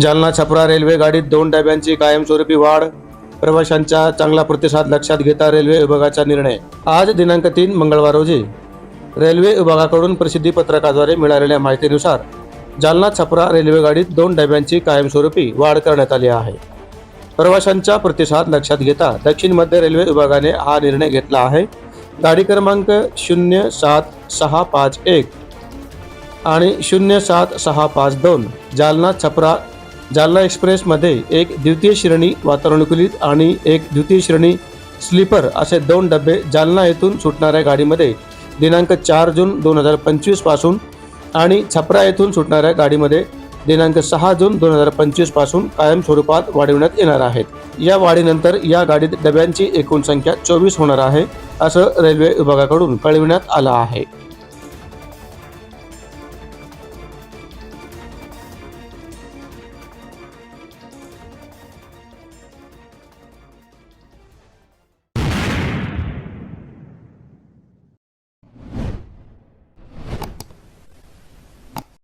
Jalna Chhapra railway गाडीत दोन डब्यांची कायमस्वरूपी वाढ प्रवाशांचा चांगला प्रतिसाद लक्षात घेता रेल्वे विभागाचा निर्णय. आज दिनांक तीन मंगळवार रोजी रेल्वे विभागाकडून प्रसिद्धी पत्रकाद्वारे मिळालेल्या माहितीनुसार जालना छपरा रेल्वे गाडीत दोन डब्यांची कायमस्वरूपी वाढ करण्यात आली आहे. प्रवाशांचा प्रतिसाद लक्षात घेता दक्षिण मध्य रेल्वे विभागाने हा निर्णय घेतला आहे. गाडी क्रमांक शून्य सात सहा पाच एक आणि शून्य सात सहा पाच दोन जालना छपरा जालना एक्सप्रेसमध्ये एक द्वितीय श्रेणी वातानुकूलित आणि एक द्वितीय श्रेणी स्लीपर असे दोन डबे जालना येथून सुटणाऱ्या गाडीमध्ये दिनांक चार जून दोन हजार पंचवीसपासून आणि छपरा येथून सुटणाऱ्या गाडीमध्ये दिनांक सहा जून दोन हजार पंचवीसपासून कायम स्वरूपात वाढविण्यात येणार आहेत. या वाढीनंतर या गाडीत डब्यांची एकूण संख्या चोवीस होणार आहे असं रेल्वे विभागाकडून कळविण्यात आलं आहे.